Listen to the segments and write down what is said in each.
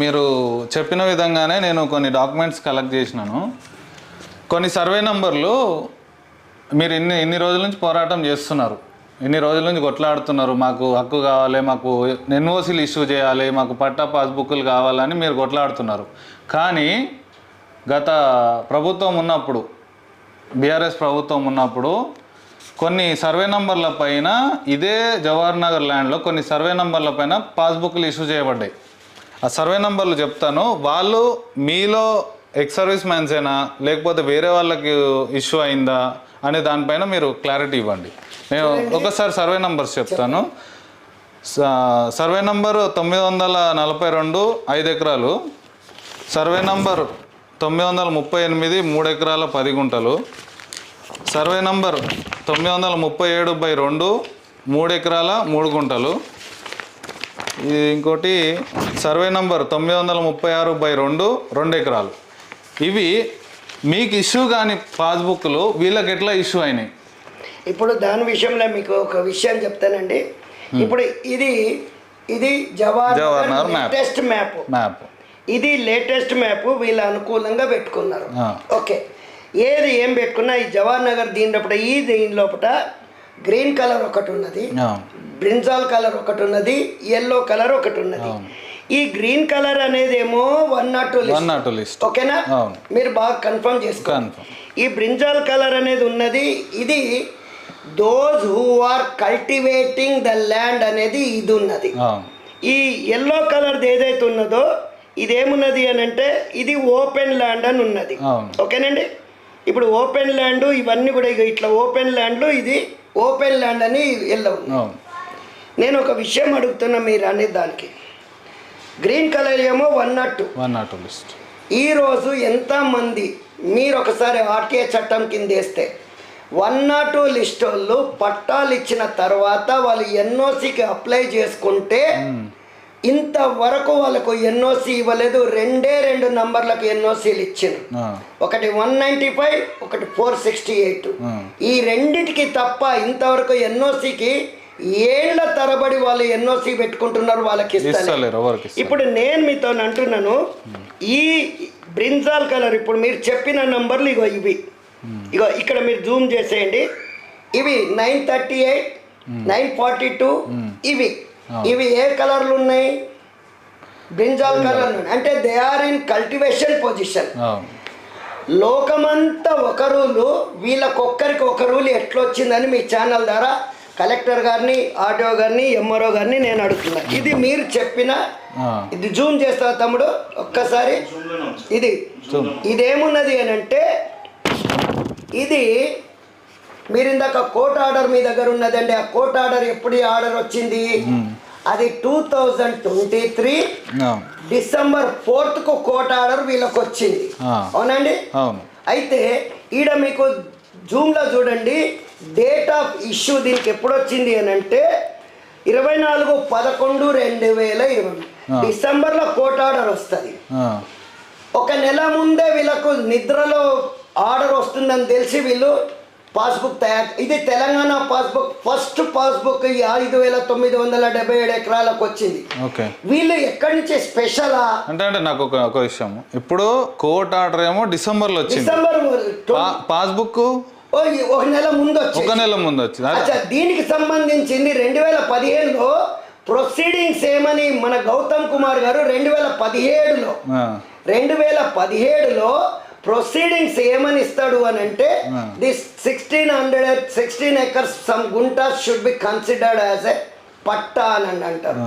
మీరు చెప్పిన విధంగానే నేను కొన్ని డాక్యుమెంట్స్ కలెక్ట్ చేసినాను. కొన్ని సర్వే నంబర్లు మీరు ఇన్ని ఇన్ని రోజుల నుంచి పోరాటం చేస్తున్నారు. ఇన్ని రోజుల నుంచి కొట్లాడుతున్నారు. మాకు హక్కు కావాలి మాకు ఎన్ఓసీలు ఇష్యూ చేయాలి మాకు పట్టా పాస్బుక్లు కావాలని మీరు కొట్లాడుతున్నారు. కానీ గత ప్రభుత్వం ఉన్నప్పుడు బీఆర్ఎస్ ప్రభుత్వం ఉన్నప్పుడు కొన్ని సర్వే నంబర్ల పైన ఇదే జవహర్ నగర్ ల్యాండ్లో కొన్ని సర్వే నంబర్ల పైన పాస్బుక్లు ఇష్యూ చేయబడ్డాయి. ఆ సర్వే నంబర్లు చెప్తాను. వాళ్ళు మీలో ఎక్స్ సర్వీస్ మ్యాన్సేనా లేకపోతే వేరే వాళ్ళకి ఇష్యూ అయిందా అనే దానిపైన మీరు క్లారిటీ ఇవ్వండి. నేను ఒకసారి సర్వే నంబర్స్ చెప్తాను. సర్వే నంబర్ తొమ్మిది వందల నలభై రెండు ఐదు ఎకరాలు. సర్వే నంబర్ తొమ్మిది వందల ముప్పై ఎనిమిది మూడు ఎకరాల పది గుంటలు. సర్వే నంబర్ తొమ్మిది వందల ముప్పై ఏడు బై రెండు మూడు ఎకరాల మూడు గుంటలు. ఇది ఇంకోటి సర్వే నంబర్ తొమ్మిది వందల ముప్పై ఆరు బై రెండు రెండు ఎకరాలు. ఇవి మీకు ఇష్యూ కాని పాస్బుక్లు వీళ్ళకి ఎట్లా ఇష్యూ అయినాయి? ఇప్పుడు దాని విషయంలో మీకు ఒక విషయం చెప్తానండి. ఇప్పుడు ఇది ఇది Jawahar Jawahar. Latest map. Map. ఇది లేటెస్ట్ మ్యాప్ వీళ్ళు అనుకూలంగా పెట్టుకున్నారు. ఓకే. ఏది ఏం పెట్టుకున్నా ఈ జవహర్ నగర్ దీని లోపల ఈ దీని లోపల గ్రీన్ కలర్ ఒకటి ఉన్నది. బ్రింజాల్ కలర్ ఒకటి ఉన్నది ఎల్లో కలర్ ఒకటి ఉన్నది ఈ గ్రీన్ కలర్ అనేది ఏమో one not two one not list ఓకేనా. మీరు బాగా కన్ఫర్మ్ చేసుకోండి. ఈ బ్రింజాల్ కలర్ అనేది ఉన్నది ఇది those who are cultivating the land అనేది ఇది ఉన్నది ఈ ఎల్లో కలర్ ఏదైతే ఉన్నదో ఇదేమున్నది అని అంటే ఇది ఓపెన్ ల్యాండ్ అని ఉన్నది. ఓకేనండి? ఇప్పుడు ఓపెన్ ల్యాండ్ ఇవన్నీ కూడా ఇట్లా ఓపెన్ ల్యాండ్లు ఇది ఓపెన్ ల్యాండ్ అని ఎల్లో నేను ఒక విషయం అడుగుతున్నా మీరు అనే దానికి. గ్రీన్ కలర్ ఏమో one not two. One not list. ఈరోజు ఎంతమంది మీరు ఒకసారి ఆర్టీఏ చట్టం కింద వేస్తే వన్ నాట్ టూ లిస్ట్ వాళ్ళు పట్టాలు ఇచ్చిన తర్వాత వాళ్ళు ఎన్ఓసికి అప్లై చేసుకుంటే ఇంతవరకు వాళ్ళకు ఎన్ఓసి ఇవ్వలేదు. రెండే రెండు నంబర్లకు ఎన్ఓసీలు ఇచ్చిండ్రు. ఆ, ఒకటి వన్ నైంటీ ఫైవ్ ఒకటి ఫోర్ సిక్స్టీ ఎయిట్. ఈ రెండిటికి తప్ప ఇంతవరకు ఎన్ఓసికి ఏళ్ళ తరబడి వాళ్ళు ఎన్ఓసి పెట్టుకుంటున్నారు వాళ్ళకి. ఇప్పుడు నేను మీతో అంటున్నాను ఈ బ్రింజాల్ కలర్ ఇప్పుడు మీరు చెప్పిన నంబర్లు ఇగో ఇవి. ఇగో ఇక్కడ మీరు జూమ్ చేసేయండి. ఇవి nine thirty eight nine forty two ఇవి. ఇవి ఏ కలర్లు ఉన్నాయి? బ్రింజాల్ కలర్ అంటే they are in cultivation position. లోకమంతా ఒక రూలు వీళ్ళకొక్కరికి ఒక రూల్ ఎట్లొచ్చిందని మీ ఛానల్ ద్వారా కలెక్టర్ గారిని ఆర్డీఓ గారిని ఎంఆర్ఓ గారిని నేను అడుగుతున్నా. ఇది మీరు చెప్పిన ఇది జూమ్ చేస్తావా తమ్ముడు? ఒక్కసారి. ఇది. ఇదేమున్నది అని అంటే ఇది మీరు ఇందాక కోర్ట్ ఆర్డర్ మీ దగ్గర ఉన్నదండి. ఆ కోర్ట్ ఆర్డర్ ఎప్పుడు ఆర్డర్ వచ్చింది? అది two thousand twenty three December ఫోర్త్కు court order వీళ్ళకి వచ్చింది. అవునండి? అవును. అయితే ఈడ మీకు జూమ్లో చూడండి. డేట్ ఆఫ్ ఇష్యూ దీనికి ఎప్పుడు వచ్చింది అని అంటే ఇరవై నాలుగు పదకొండు రెండు వేల ఇరవై. డిసెంబర్లో కోర్ట్ ఆర్డర్ వస్తుంది. ఒక నెల ముందే వీళ్ళకు నిద్రలో ఆర్డర్ వస్తుందని తెలిసి వీళ్ళు పాస్బుక్ తయారు ఇది తెలంగాణ పాస్బుక్ ఫస్ట్ పాస్బుక్ ఈ ఐదు వేల తొమ్మిది వందల డెబ్బై ఏడు ఎకరాలకు వచ్చింది. ఓకే. వీళ్ళు ఎక్కడి నుంచి స్పెషలా? అంటే అంటే నాకు ఒక ఒక విషయం ఇప్పుడు కోర్ట్ ఆర్డర్ ఏమో డిసెంబర్లో వచ్చింది. డిసెంబర్ పాస్బుక్ ఒక నెల ముందు ఒక నెల ముందు వచ్చింది దీనికి సంబంధించింది రెండు వేల పదిహేనులో ప్రొసీడింగ్స్ ఏమని మన గౌతమ్ కుమార్ గారు రెండు వేల పదిహేడులో రెండు వేల పదిహేడులో ప్రొసీడింగ్స్ ఏమని ఇస్తాడు అని అంటే. This sixteen hundred sixteen acres some guntas should be considered as a patta అని అంటారు.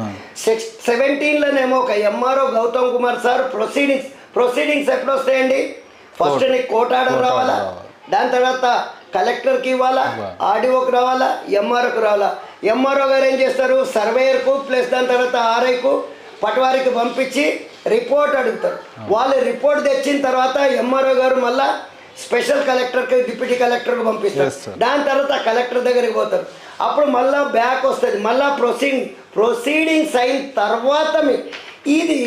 సిక్స్ సెవెంటీన్లోనేమో ఒక MRO Gautam Kumar sir proceedings proceedings ఎప్పుడు వస్తాయండి? ఫస్ట్ నీకు ఆర్డర్ రావాలి. దాని తర్వాత కలెక్టర్కి ఇవ్వాలా. ఆర్డీఓకి రావాలా? ఎంఆర్ఓకి రావాలా? ఎంఆర్ఓ గారు ఏం చేస్తారు? సర్వేయర్కు ప్లస్ దాని తర్వాత ఆర్ఐకు పటవారికి పంపించి రిపోర్ట్ అడుగుతారు. వాళ్ళు రిపోర్ట్ తెచ్చిన తర్వాత ఎంఆర్ఓ గారు మళ్ళా స్పెషల్ కలెక్టర్కి డిప్యూటీ కలెక్టర్కి పంపిస్తారు. దాని తర్వాత కలెక్టర్ దగ్గరికి పోతారు. అప్పుడు మళ్ళా బ్యాక్ వస్తుంది. మళ్ళా ప్రొసీడింగ్ ప్రొసీడింగ్స్ అయిన తర్వాత ఇది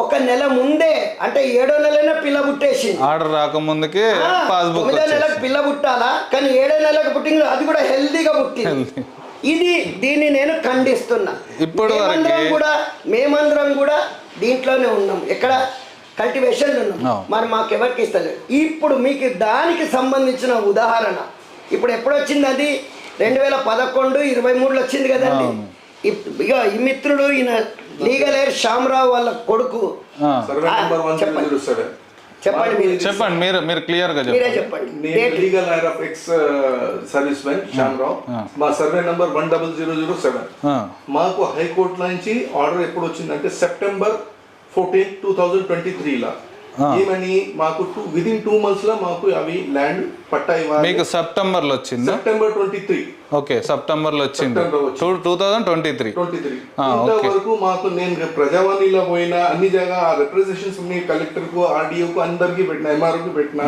ఒక నెల ముందే అంటే ఏడో నెలనే పిల్ల పుట్టేసింది. ఆర్డర్ రాకముందుకే పాస్బుక్ తొమ్మిదో నెలకు. పిల్ల పుట్టాలా? కానీ ఏడో నెలకు పుట్టింది అది కూడా హెల్దీగా పుట్టింది. ఇది దీన్ని నేను ఖండిస్తున్నా. ఇప్పుడు మేమందరం కూడా మేమందరం కూడా దీంట్లోనే ఉన్నాం. ఎక్కడ? కల్టివేషన్ ఉన్నాం. మరి మాకు ఎవరికి ఇస్తలేదు? ఇప్పుడు మీకు దానికి సంబంధించిన ఉదాహరణ. ఇప్పుడు ఎప్పుడు వచ్చింది అది? రెండు వేల పదకొండు ఇరవై మూడులో వచ్చింది కదండి. ఇక ఈ మిత్రుడు ఈయన లీగల్ ఎయిర్ శ్యామరావు వాళ్ళ కొడుకు. చెప్పండి. చెప్పండి మీరు. చెప్పండి మీరు మీరు క్లియర్గా మీరే చెప్పండి. చెప్పండి. నేను legal heir of ex servicemen Shyamrao. మా survey number one double zero zero seven. మాకు హైకోర్టు నుంచి ఆర్డర్ ఎప్పుడు వచ్చిందంటే September fourteen two thousand twenty త్రీలా. ఏమని? మాకు టూ విదిన్ టూ మంత్స్లో మాకు అవి ల్యాండ్ పట్టా ఇవ్వాలి మీకు సెప్టెంబర్లో వచ్చిందా? September twenty three okay September వచ్చింది. Two thousand twenty three twenty three ఆ, ఓకే. ఇంతవరకు మాకు నేను ప్రజావాణిలో పోయినా అన్ని జాగా ఆ రిప్రజెంటేషన్స్ ఉన్నాయి కలెక్టర్కు ఆర్డీఓ కు అందరికి పెట్టిన ఎంఆర్ఓ కి పెట్టిన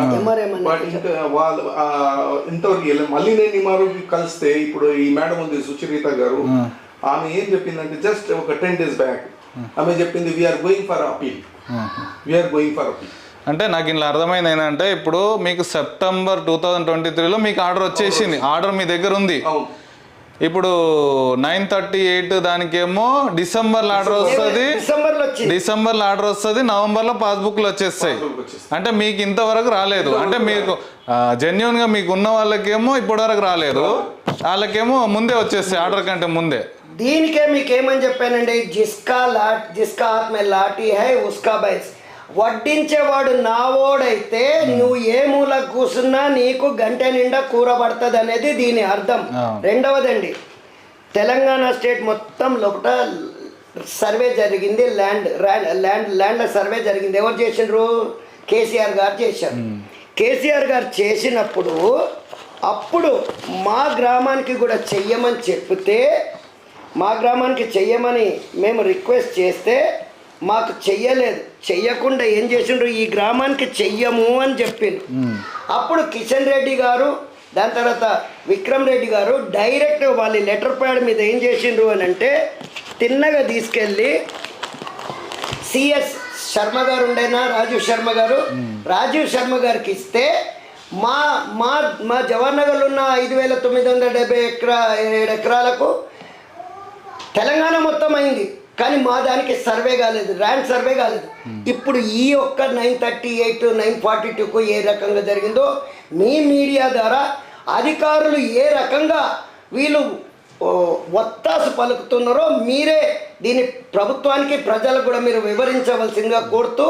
వాళ్ళు ఆ, ఇంతవరకు వెళ్ళాం మళ్ళీ నేను ఎంఆర్ఓ కి కలిస్తే ఇప్పుడు ఈ మేడం ఉంది సుచరిత గారు ఆమె ఏం చెప్పిందంటే జస్ట్ ఒక టెన్ డేస్ బ్యాక్. ఆమె చెప్పింది we're going for appeal we're going for appeal అంటే నాకు ఇలా అర్థమైంది ఏంటంటే ఇప్పుడు మీకు సెప్టెంబర్ టూ థౌజండ్ ట్వంటీ త్రీలో మీకు ఆర్డర్ వచ్చేసింది. ఆర్డర్ మీ దగ్గర ఉంది. ఇప్పుడు నైన్ థర్టీ ఎయిట్ దానికేమో డిసెంబర్లో ఆర్డర్ వస్తుంది. డిసెంబర్లో ఆర్డర్ వస్తుంది నవంబర్లో పాస్బుక్లు వచ్చేస్తాయి. Passbook వచ్చేస్తాయి. అంటే మీకు ఇంతవరకు రాలేదు. అంటే మీకు జెన్యున్గా మీకు ఉన్న వాళ్ళకేమో ఇప్పటివరకు రాలేదు. వాళ్ళకేమో ముందే వచ్చేస్తాయి ఆర్డర్ కంటే ముందే. దీనికే మీకు ఏమని చెప్పానండి? జిస్కా లాట్ జిస్కా హాత్ మే లాఠీ హై ఉస్కా బైస్. వడ్డించేవాడు నావోడైతే నువ్వు ఏ మూల కూసున్నా నీకు గంట నిండా కూర పడుతుంది అనేది దీని అర్థం. రెండవదండి తెలంగాణ స్టేట్ మొత్తం లోపల సర్వే జరిగింది. ల్యాండ్ ల్యాండ్ ల్యాండ్ సర్వే జరిగింది. ఎవరు చేసిండ్రు? కేసీఆర్ గారు చేశారు. కేసీఆర్ గారు చేసినప్పుడు అప్పుడు మా గ్రామానికి కూడా చెయ్యమని చెప్తే మా గ్రామానికి చెయ్యమని మేము రిక్వెస్ట్ చేస్తే మాకు చెయ్యలేదు. చెయ్యకుండా ఏం చేసిండ్రు? ఈ గ్రామానికి చెయ్యము అని చెప్పిండ్రు. అప్పుడు కిషన్ రెడ్డి గారు దాని తర్వాత విక్రమ్ రెడ్డి గారు డైరెక్ట్ వాళ్ళ లెటర్ ప్యాడ్ మీద ఏం చేసిండ్రు అని అంటే తిన్నగా తీసుకెళ్ళి సిఎస్ శర్మ గారు ఉండేనా? రాజీవ్ శర్మ గారు? రాజీవ్ శర్మ గారికి ఇస్తే మా మా మా జవహర్ నగర్లో ఉన్న ఐదు వేల తొమ్మిది వందల డెబ్బై ఎకరా ఏడు ఎకరాలకు తెలంగాణ మొత్తం అయింది. కానీ మా దానికి సర్వే కాలేదు ర్యాంక్ సర్వే కాలేదు. ఇప్పుడు ఈ ఒక్క nine thirty eight nine forty టూకు ఏ రకంగా జరిగిందో మీ మీడియా ద్వారా అధికారులు ఏ రకంగా వీళ్ళు ఒత్తాసు పలుకుతున్నారో మీరే దీని ప్రభుత్వానికి ప్రజలకు కూడా మీరు వివరించవలసిందిగా కోరుతూ